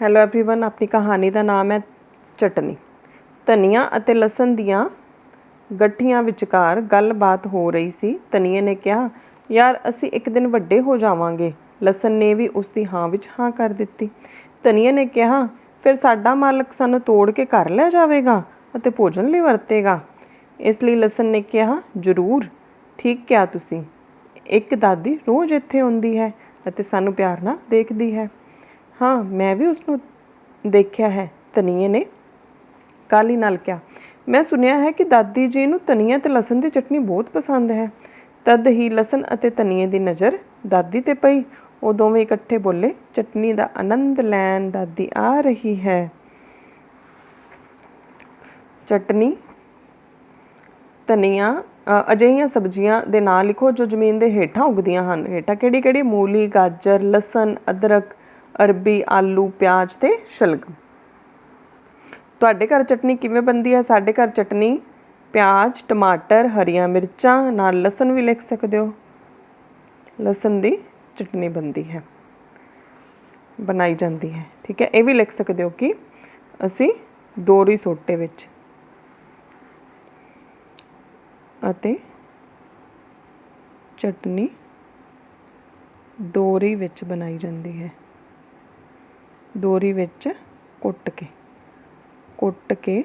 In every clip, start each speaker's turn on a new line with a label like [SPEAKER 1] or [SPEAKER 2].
[SPEAKER 1] Hello everyone ਆਪਣੀ ਕਹਾਣੀ ਦਾ ਨਾਮ ਹੈ ਚਟਨੀ ਧਨੀਆ ਅਤੇ ਲਸਣ ਦੀਆਂ ਗੱਠੀਆਂ ਵਿਚਕਾਰ ਗੱਲਬਾਤ ਹੋ ਰਹੀ ਸੀ ਧਨੀਏ ਨੇ ਕਿਹਾ ਯਾਰ ਅਸੀਂ ਇੱਕ ਦਿਨ ਵੱਡੇ ਹੋ ਜਾਵਾਂਗੇ ਲਸਣ ਨੇ ਵੀ ਉਸ ਦੀ ਹਾਂ ਵਿੱਚ ਹਾਂ ਕਰ ਦਿੱਤੀ ਧਨੀਏ ਨੇ ਕਿਹਾ ਫਿਰ ਸਾਡਾ ਮਾਲਕ ਸਾਨੂੰ ਤੋੜ ਕੇ ਘਰ ਲੈ ਜਾਵੇਗਾ ਅਤੇ ਭੋਜਨ ਲਈ ਵਰਤੇਗਾ ਇਸ ਲਈ ਲਸਣ ਨੇ ਕਿਹਾ ਜ਼ਰੂਰ ਠੀਕ ਕਿਹਾ ਤੁਸੀਂ ਇੱਕ ਦਾਦੀ ਰੋਜ਼ ਇੱਥੇ ਆਉਂਦੀ ਹੈ ਅਤੇ ਸਾਨੂੰ ਪਿਆਰ ਨਾਲ ਦੇਖਦੀ ਹੈ ਹਾਂ, ਮੈਂ ਵੀ ਉਸ ਨੂੰ ਦੇਖਿਆ ਹੈ, ਧਨੀਏ ਨੇ। ਕਾਲੀ ਨਾਲ ਕਿਹਾ, ਮੈਂ ਸੁਣਿਆ ਹੈ ਕਿ ਦਾਦੀ ਜੀ ਨੂੰ ਧਨੀਆ ਤੇ ਲਸਣ ਦੀ ਚਟਨੀ ਬਹੁਤ ਪਸੰਦ ਹੈ। ਤਦ ਹੀ ਲਸਣ ਅਤੇ ਧਨੀਏ ਦੀ ਨਜ਼ਰ ਦਾਦੀ ਤੇ ਪਈ। ਉਹ ਦੋਵੇਂ ਇਕੱਠੇ ਬੋਲੇ, ਚਟਨੀ ਦਾ ਆਨੰਦ ਲੈਣ ਦਾਦੀ ਆ ਰਹੀ ਹੈ। ਚਟਨੀ, ਧਨੀਆ ਅਜਿਹੀਆਂ ਸਬਜ਼ੀਆਂ ਦੇ ਨਾਂ ਲਿਖੋ ਜੋ ਜ਼ਮੀਨ ਦੇ ਹੇਠਾਂ ਉਗਦੀਆਂ ਹਨ। ਹੇਠਾਂ ਕਿਹੜੀ ਕਿਹੜੀ ਮੂਲੀ, ਗਾਜਰ, ਲਸਣ, ਅਦਰਕ ਅਰਬੀ, ਆਲੂ, ਪਿਆਜ਼ ਤੇ ਸ਼ਲਗਮ। ਤੁਹਾਡੇ ਘਰ ਚਟਨੀ ਕਿਵੇਂ ਬਣਦੀ ਹੈ? ਸਾਡੇ ਘਰ ਚਟਨੀ ਪਿਆਜ਼, ਟਮਾਟਰ, ਹਰੀਆਂ ਮਿਰਚਾਂ, ਨਾਲ ਲਸਣ ਵੀ ਲਿਖ ਸਕਦੇ ਹੋ। ਲਸਣ ਦੀ ਚਟਨੀ ਬਣਦੀ ਹੈ। ਬਣਾਈ ਜਾਂਦੀ ਹੈ। ਠੀਕ ਹੈ, ਇਹ ਵੀ ਲਿਖ ਸਕਦੇ ਹੋ ਕਿ ਅਸੀਂ ਦੋਰੀ ਸੋਟੇ ਵਿੱਚ ਅਤੇ ਚਟਨੀ ਦੋਰੀ ਵਿੱਚ ਬਣਾਈ ਜਾਂਦੀ ਹੈ। ਦੋਰੀ ਵਿੱਚ ਕੁੱਟ ਕੇ ਕੁੱਟ ਕੇ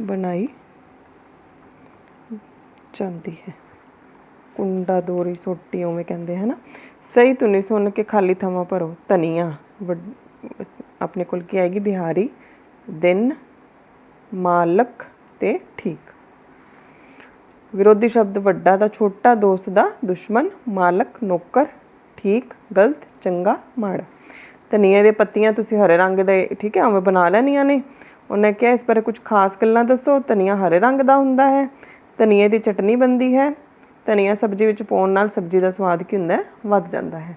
[SPEAKER 1] ਬਣਾਈ ਜਾਂਦੀ ਹੈ ਕੁੰਡਾ ਦੋਰੀ ਸੋਟੀ ਉਵੇਂ ਕਹਿੰਦੇ ਹਨ ਸਹੀ ਧੁਨੀ ਸੁਣ ਕੇ ਖਾਲੀ ਥਾਵਾਂ ਭਰੋ ਧਨੀਆ ਵੱਡ- ਆਪਣੇ ਕੋਲ ਕੀ ਆਏਗੀ ਬਿਹਾਰੀ ਦਿਨ ਮਾਲਕ ਤੇ ਠੀਕ ਵਿਰੋਧੀ ਸ਼ਬਦ ਵੱਡਾ ਦਾ ਛੋਟਾ ਦੋਸਤ ਦਾ ਦੁਸ਼ਮਣ ਮਾਲਕ ਨੌਕਰ ਠੀਕ ਗਲਤ ਚੰਗਾ ਮਾੜਾ ਧਨੀਏ ਦੇ ਪੱਤੀਆਂ ਤੁਸੀਂ ਹਰੇ ਰੰਗ ਦੇ, ਠੀਕ ਹੈ, ਉਵੇਂ ਬਣਾ ਲੈਣੀਆਂ ਨੇ। ਉਹਨੇ ਕਿਹਾ, ਇਸ ਬਾਰੇ ਕੁਝ ਖਾਸ ਗੱਲਾਂ ਦੱਸੋ, ਧਨੀਆ ਹਰੇ ਰੰਗ ਦਾ ਹੁੰਦਾ ਹੈ। ਧਨੀਏ ਦੀ ਚਟਨੀ ਬਣਦੀ ਹੈ। ਧਨੀਆ ਸਬਜ਼ੀ ਵਿੱਚ ਪਾਉਣ ਨਾਲ ਸਬਜ਼ੀ ਦਾ ਸਵਾਦ ਕੀ ਹੁੰਦਾ ਹੈ? ਵੱਧ ਜਾਂਦਾ ਹੈ।